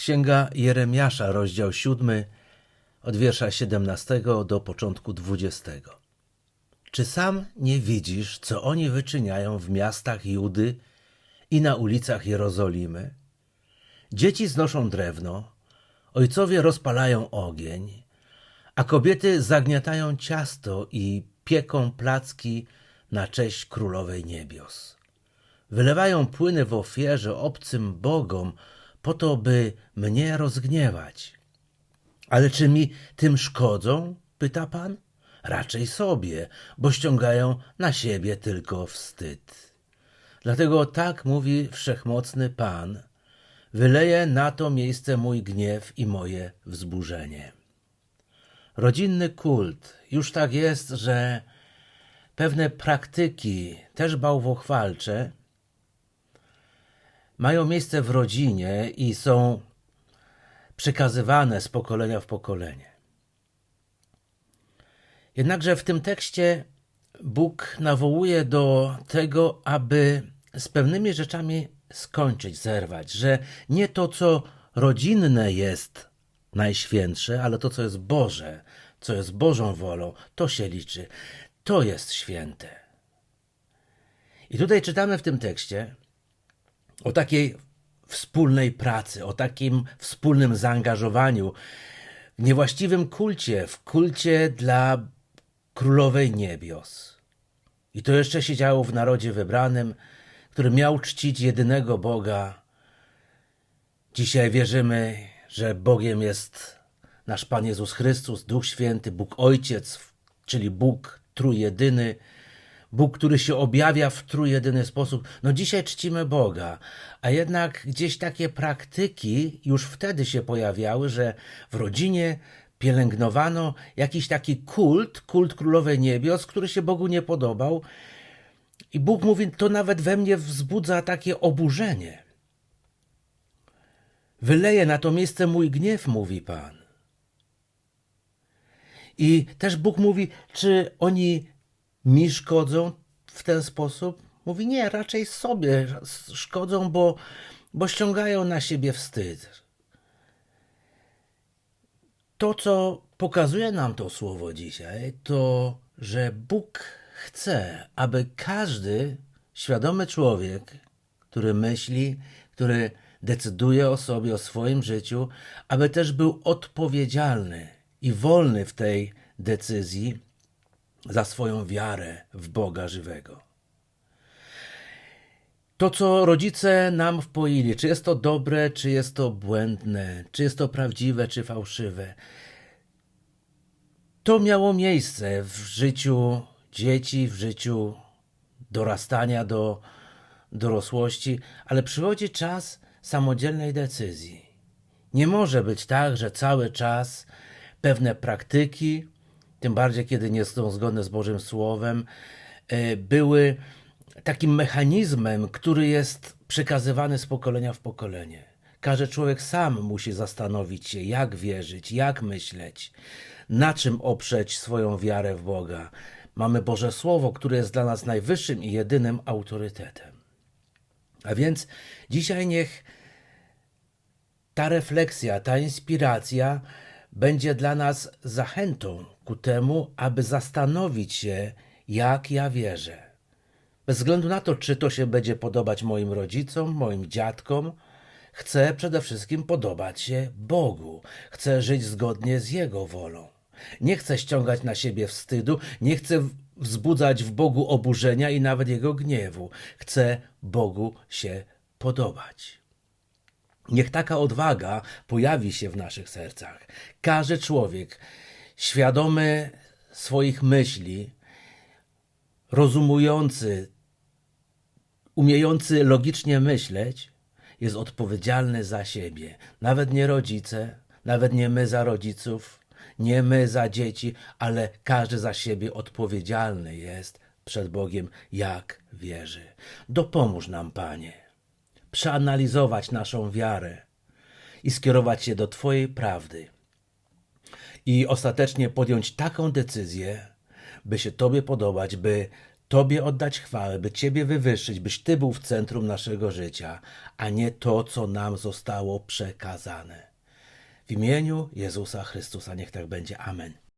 Księga Jeremiasza, rozdział 7, od wiersza 17 do początku 20. Czy sam nie widzisz, co oni wyczyniają w miastach Judy i na ulicach Jerozolimy? Dzieci znoszą drewno, ojcowie rozpalają ogień, a kobiety zagniatają ciasto i pieką placki na cześć królowej niebios. Wylewają płyny w ofierze obcym bogom, po to, by mnie rozgniewać. Ale czy mi tym szkodzą? pyta pan. Raczej sobie, bo ściągają na siebie tylko wstyd. Dlatego tak mówi wszechmocny Pan: Wyleję na to miejsce mój gniew i moje wzburzenie. Rodzinny kult. Już tak jest, że pewne praktyki, też bałwochwalcze, mają miejsce w rodzinie i są przekazywane z pokolenia w pokolenie. Jednakże w tym tekście Bóg nawołuje do tego, aby z pewnymi rzeczami skończyć, zerwać, że nie to, co rodzinne jest najświętsze, ale to, co jest Boże, co jest Bożą wolą, to się liczy. To jest święte. I tutaj czytamy w tym tekście o takiej wspólnej pracy, o takim wspólnym zaangażowaniu w niewłaściwym kulcie, w kulcie dla królowej niebios. I to jeszcze się działo w narodzie wybranym, który miał czcić jedynego Boga. Dzisiaj wierzymy, że Bogiem jest nasz Pan Jezus Chrystus, Duch Święty, Bóg Ojciec, czyli Bóg Trójjedyny, Bóg, który się objawia w trójjedyny sposób. No dzisiaj czcimy Boga, a jednak gdzieś takie praktyki już wtedy się pojawiały, że w rodzinie pielęgnowano jakiś taki kult, kult Królowej Niebios, który się Bogu nie podobał. I Bóg mówi, to nawet we mnie wzbudza takie oburzenie. Wyleje na to miejsce mój gniew, mówi Pan. I też Bóg mówi, czy oni mi szkodzą w ten sposób? Mówi, nie, raczej sobie szkodzą, bo, bo ściągają na siebie wstyd. To, co pokazuje nam to słowo dzisiaj, to, że Bóg chce, aby każdy świadomy człowiek, który myśli, który decyduje o sobie, o swoim życiu, aby też był odpowiedzialny i wolny w tej decyzji za swoją wiarę w Boga żywego. To, co rodzice nam wpoili, czy jest to dobre, czy jest to błędne, czy jest to prawdziwe, czy fałszywe, to miało miejsce w życiu dzieci, w życiu dorastania do dorosłości, ale przychodzi czas samodzielnej decyzji. Nie może być tak, że cały czas pewne praktyki, tym bardziej kiedy nie są zgodne z Bożym Słowem, e, były takim mechanizmem, który jest przekazywany z pokolenia w pokolenie. Każdy człowiek sam musi zastanowić się, jak wierzyć, jak myśleć, na czym oprzeć swoją wiarę w Boga. Mamy Boże Słowo, które jest dla nas najwyższym i jedynym autorytetem. A więc dzisiaj niech ta refleksja, ta inspiracja będzie dla nas zachętą ku temu, aby zastanowić się, jak ja wierzę. Bez względu na to, czy to się będzie podobać moim rodzicom, moim dziadkom, chcę przede wszystkim podobać się Bogu. Chcę żyć zgodnie z Jego wolą. Nie chcę ściągać na siebie wstydu, nie chcę wzbudzać w Bogu oburzenia i nawet Jego gniewu. Chcę Bogu się podobać. Niech taka odwaga pojawi się w naszych sercach. Każdy człowiek świadomy swoich myśli, rozumujący, umiejący logicznie myśleć, jest odpowiedzialny za siebie. Nawet nie rodzice, nawet nie my za rodziców, nie my za dzieci, ale każdy za siebie odpowiedzialny jest przed Bogiem, jak wierzy. Dopomóż nam, Panie, przeanalizować naszą wiarę i skierować się do Twojej prawdy. I ostatecznie podjąć taką decyzję, by się Tobie podobać, by Tobie oddać chwałę, by Ciebie wywyższyć, byś Ty był w centrum naszego życia, a nie to, co nam zostało przekazane. W imieniu Jezusa Chrystusa niech tak będzie. Amen.